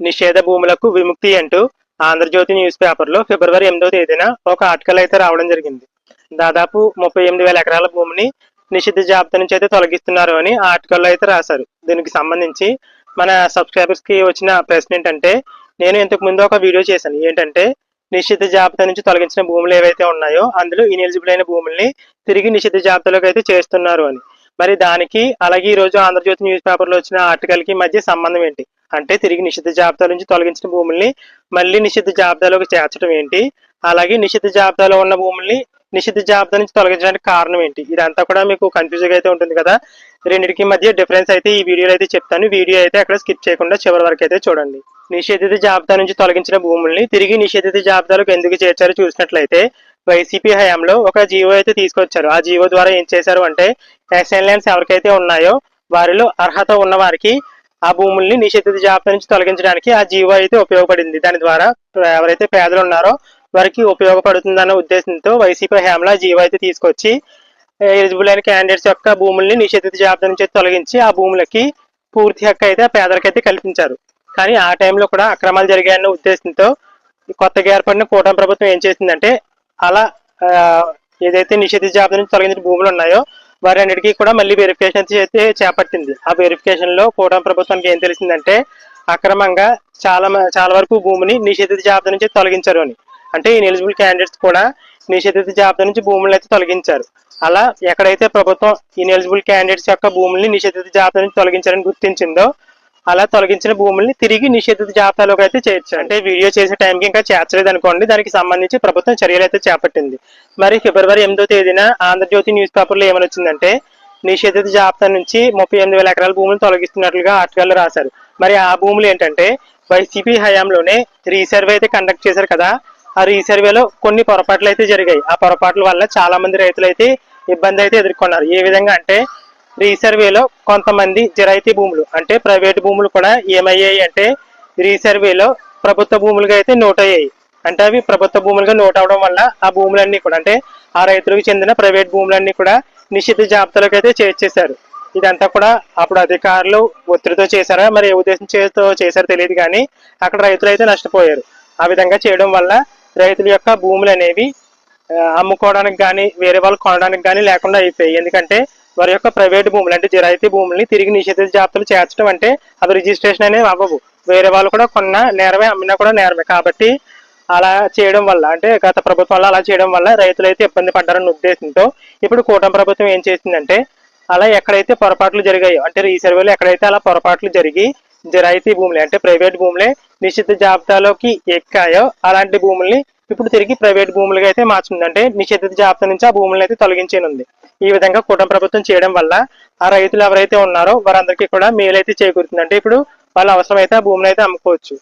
నిషేధ భూములకు విముక్తి అంటూ ఆంధ్రజ్యోతి న్యూస్ పేపర్లో ఫిబ్రవరి ఎనిమిదో తేదీన ఒక ఆర్టికల్ అయితే రావడం జరిగింది. దాదాపు ముప్పై ఎనిమిది వేల ఎకరాల భూమిని నిషిద్ధ జాబితా నుంచి అయితే తొలగిస్తున్నారు అని ఆర్టికల్లో అయితే రాశారు. దీనికి సంబంధించి మన సబ్స్క్రైబర్స్కి వచ్చిన ప్రశ్న ఏంటంటే నేను ఇంతకు ముందు ఒక వీడియో చేశాను. ఏంటంటే నిషిద్ధ జాబితా నుంచి తొలగించిన భూములు ఏవైతే ఉన్నాయో అందులో ఇనెలిజిబుల్ అయిన భూముల్ని తిరిగి నిషిద్ధ జాబితాలోకి అయితే చేస్తున్నారు అని. మరి దానికి అలాగే ఈ రోజు ఆంధ్రజ్యోతి న్యూస్ పేపర్లో వచ్చిన ఆర్టికల్కి మధ్య సంబంధం ఏంటి? అంటే తిరిగి నిషిద్ధ జాబితా నుంచి తొలగించిన భూముల్ని మళ్ళీ నిషిద్ధ జాబితాలోకి చేర్చడం ఏంటి? అలాగే నిషిద్ధ జాబితాలో ఉన్న భూముల్ని నిషిద్ధ జాబితా నుంచి తొలగించడానికి కారణం ఏంటి? ఇదంతా కూడా మీకు కన్ఫ్యూజింగ్ అయితే ఉంటుంది కదా. రెండింటికి మధ్య డిఫరెన్స్ అయితే ఈ వీడియోలో అయితే చెప్తాను. వీడియో అయితే అక్కడ స్కిప్ చేయకుండా చివరి వరకు అయితే చూడండి. నిషేధిత జాబితా నుంచి తొలగించిన భూముల్ని తిరిగి నిషేధిత జాబితాలోకి ఎందుకు చేర్చారో చూసినట్లయితే వైసీపీ హయాంలో ఒక జీవో అయితే తీసుకొచ్చారు. ఆ జీవో ద్వారా ఏం చేశారు అంటే ఎస్ఎన్ ల్యాండ్స్ ఎవరికైతే ఉన్నాయో వారిలో అర్హత ఉన్న వారికి ఆ భూముల్ని నిషేధిత జాబితా నుంచి తొలగించడానికి ఆ జీవో అయితే ఉపయోగపడింది. దాని ద్వారా ఎవరైతే పేదలు ఉన్నారో వారికి ఉపయోగపడుతుందన్న ఉద్దేశంతో వైసీపీ హయాంలో జీవో అయితే తీసుకొచ్చి ఎలిజిబుల్ అయిన క్యాండిడేట్స్ యొక్క భూముల్ని నిషేధిత జాబితా నుంచి తొలగించి ఆ భూములకి పూర్తి హక్కు అయితే పేదలకైతే కల్పించారు. కానీ ఆ టైంలో కూడా అక్రమాలు జరిగాయన్న ఉద్దేశంతో కొత్తగా ఏర్పడిన కూటమి ప్రభుత్వం ఏం చేసిందంటే అలా ఏదైతే నిషేధిత జాబితా నుంచి తొలగించిన భూములు ఉన్నాయో వారి అన్నిటికీ కూడా మళ్ళీ వెరిఫికేషన్ అయితే చేపట్టింది. ఆ వెరిఫికేషన్లో కూటమి ప్రభుత్వానికి ఏం తెలిసిందంటే అక్రమంగా చాలా మ- చాలా వరకు భూమిని నిషేధిత జాబితా నుంచి తొలగించారు అని. అంటే ఈ ఎలిజిబుల్ క్యాండిడేట్స్ కూడా నిషేధిత జాబితా నుంచి భూములను అయితే తొలగించారు. అలా ఎక్కడైతే ప్రభుత్వం ఈ క్యాండిడేట్స్ యొక్క భూముల్ని నిషేధిత జాబితా నుంచి తొలగించారని గుర్తించిందో అలా తొలగించిన భూముల్ని తిరిగి నిషేధిత జాబితాలోకి అయితే చేర్చు అంటే వీడియో చేసే టైంకి ఇంకా చేర్చలేదు అనుకోండి దానికి సంబంధించి ప్రభుత్వం చర్యలు అయితే చేపట్టింది. మరి ఫిబ్రవరి ఎనిమిదో తేదీన ఆంధ్రజ్యోతి న్యూస్ పేపర్లో ఏమని వచ్చిందంటే నిషేధిత జాబితా నుంచి ముప్పై ఎనిమిది వేల ఎకరాల భూములు తొలగిస్తున్నట్లుగా ఆర్టికల్ రాశారు. మరి ఆ భూములు ఏంటంటే వైసీపీ హయాంలోనే రీసర్వే అయితే కండక్ట్ చేశారు కదా ఆ రీసర్వేలో కొన్ని పొరపాట్లు అయితే జరిగాయి. ఆ పొరపాట్ల వల్ల చాలా మంది రైతులు అయితే ఇబ్బంది అయితే ఎదుర్కొన్నారు. ఏ విధంగా అంటే రీసర్వేలో కొంతమంది జిరాయితీ భూములు అంటే ప్రైవేట్ భూములు కూడా ఏమయ్యాయి అంటే రీసర్వేలో ప్రభుత్వ భూములుగా అయితే నోట్ అయ్యాయి అంటే అవి ప్రభుత్వ భూములుగా నోట్ అవడం వల్ల ఆ భూములన్నీ కూడా అంటే ఆ రైతులకు చెందిన ప్రైవేట్ భూములన్నీ కూడా నిషిద్ధ జాబితాలోకి అయితే చేర్చేశారు. ఇదంతా కూడా అప్పుడు అధికారులు ఒత్తిడితో చేశారా మరి ఏ ఉద్దేశం చేతో చేశారో తెలియదు కానీ అక్కడ రైతులు అయితే నష్టపోయారు. ఆ విధంగా చేయడం వల్ల రైతుల యొక్క భూములు అనేవి అమ్ముకోవడానికి కానీ వేరే వాళ్ళు కొనడానికి కానీ లేకుండా అయిపోయాయి. ఎందుకంటే వారి యొక్క ప్రైవేట్ భూములు అంటే జిరాయితీ భూముల్ని తిరిగి నిషేధిత జాబితాలు చేర్చడం అంటే అది రిజిస్ట్రేషన్ అనేది అవ్వవు. వేరే వాళ్ళు కూడా కొన్న నేరమే అమ్మినా కూడా నేరమే. కాబట్టి అలా చేయడం వల్ల అంటే గత ప్రభుత్వంలో అలా చేయడం వల్ల రైతులు అయితే ఇబ్బంది పడ్డారన్న ఉద్దేశంతో ఇప్పుడు కూటమి ప్రభుత్వం ఏం చేసిందంటే అలా ఎక్కడైతే పొరపాట్లు జరిగాయో అంటే ఈ సర్వేలో ఎక్కడైతే అలా పొరపాట్లు జరిగి జిరాయితీ భూములే అంటే ప్రైవేట్ భూములే నిషిద్ధ జాబితాలోకి ఎక్కాయో అలాంటి భూముల్ని ఇప్పుడు తిరిగి ప్రైవేట్ భూములుగా అయితే మార్చింది అంటే నిషేధిత జాబితా నుంచి ఆ భూములను అయితే తొలగించేనుంది ఈ విధంగా కూటమి ప్రభుత్వం చేయడం వల్ల ఆ రైతులు ఎవరైతే ఉన్నారో వారందరికీ కూడా మేలైతే చేకూరుతుంది అంటే ఇప్పుడు వాళ్ళ అవసరమైతే ఆ భూమిని అయితే అమ్ముకోవచ్చు.